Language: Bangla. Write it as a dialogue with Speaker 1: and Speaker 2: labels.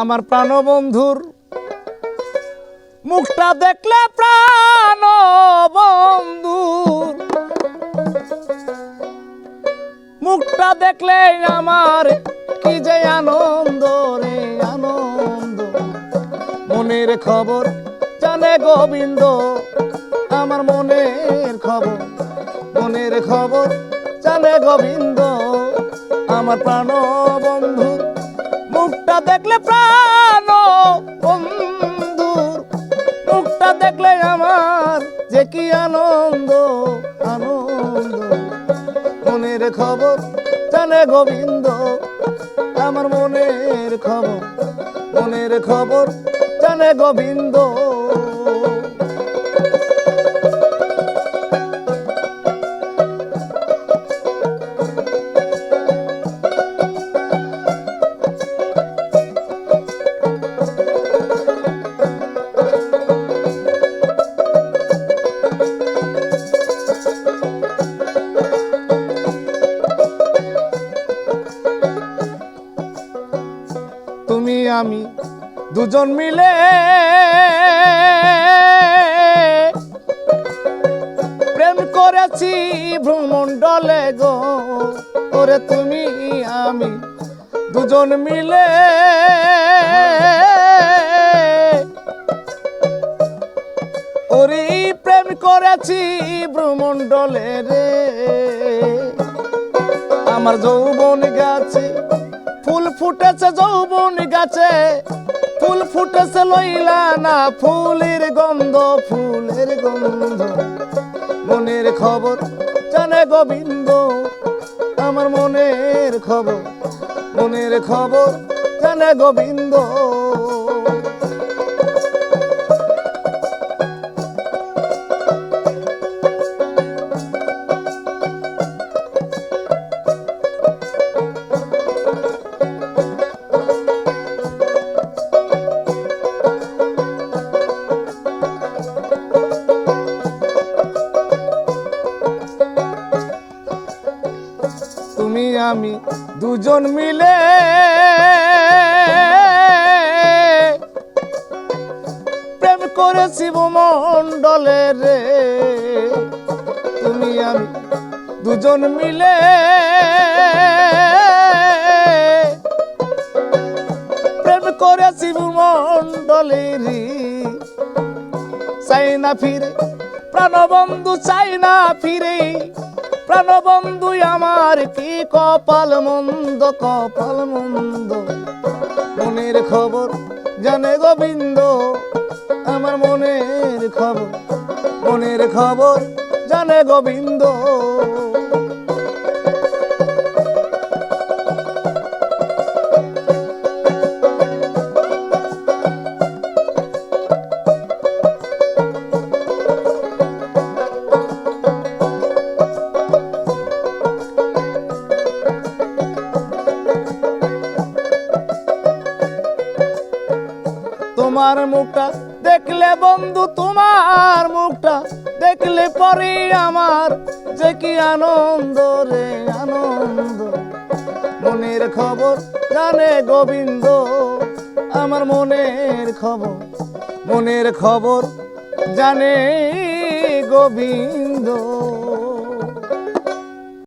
Speaker 1: আমার প্রাণবন্ধুর মুখটা দেখলে প্রাণ বন্ধুর মুখটা দেখলে আমার কি যে আনন্দ রে, আনন্দ। মনের খবর জানে গোবিন্দ, আমার মনের খবর। মনের খবর জানে গোবিন্দ, আমার প্রাণ বন্ধু মুখটা দেখলে প্রাণ বন্ধুর মুখটা দেখলে আমার যে কি আনন্দ আনন্দ। মনের খবর জানে গোবিন্দ, আমার মনের খবর। মনের খবর জানে গোবিন্দ। আমি দুজন মিলে প্রেম করেছি ভ্রমণ্ডলে গো। ওরে তুমি, আমি দুজন মিলে ওরে প্রেম করেছি ভ্রমণ্ডলে রে। আমার যৌবন গাছে ফুটেছে যৌবন গাছে, ফুল ফুটেছে লইলা না, ফুলের গন্ধ ফুলের গন্ধ। মনের খবর জানে গোবিন্দ, আমার মনের খবর। মনের খবর জানে গোবিন্দ। আমি দুজন মিলে প্রেম করেছি মন্ডলে রে। তুমি আমি দুজন মিলে প্রেম করেছি মন্ডলে রে। চাই না ফিরে, প্রাণবন্ধু চাই না ফিরে। প্রাণবন্ধু, আমার কি কপাল মন্দ কপাল মন্দ? মনের খবর জানে গোবিন্দ, আমার মনের খবর। মনের খবর জানে গোবিন্দ। তোমার মুখটা দেখলে বন্ধু, তোমার মুখটা দেখলে পরে আমার। যে কি আনন্দ রে, আনন্দ। মনের খবর জানে গোবিন্দ, আমার মনের খবর। মনের খবর জানে গোবিন্দ।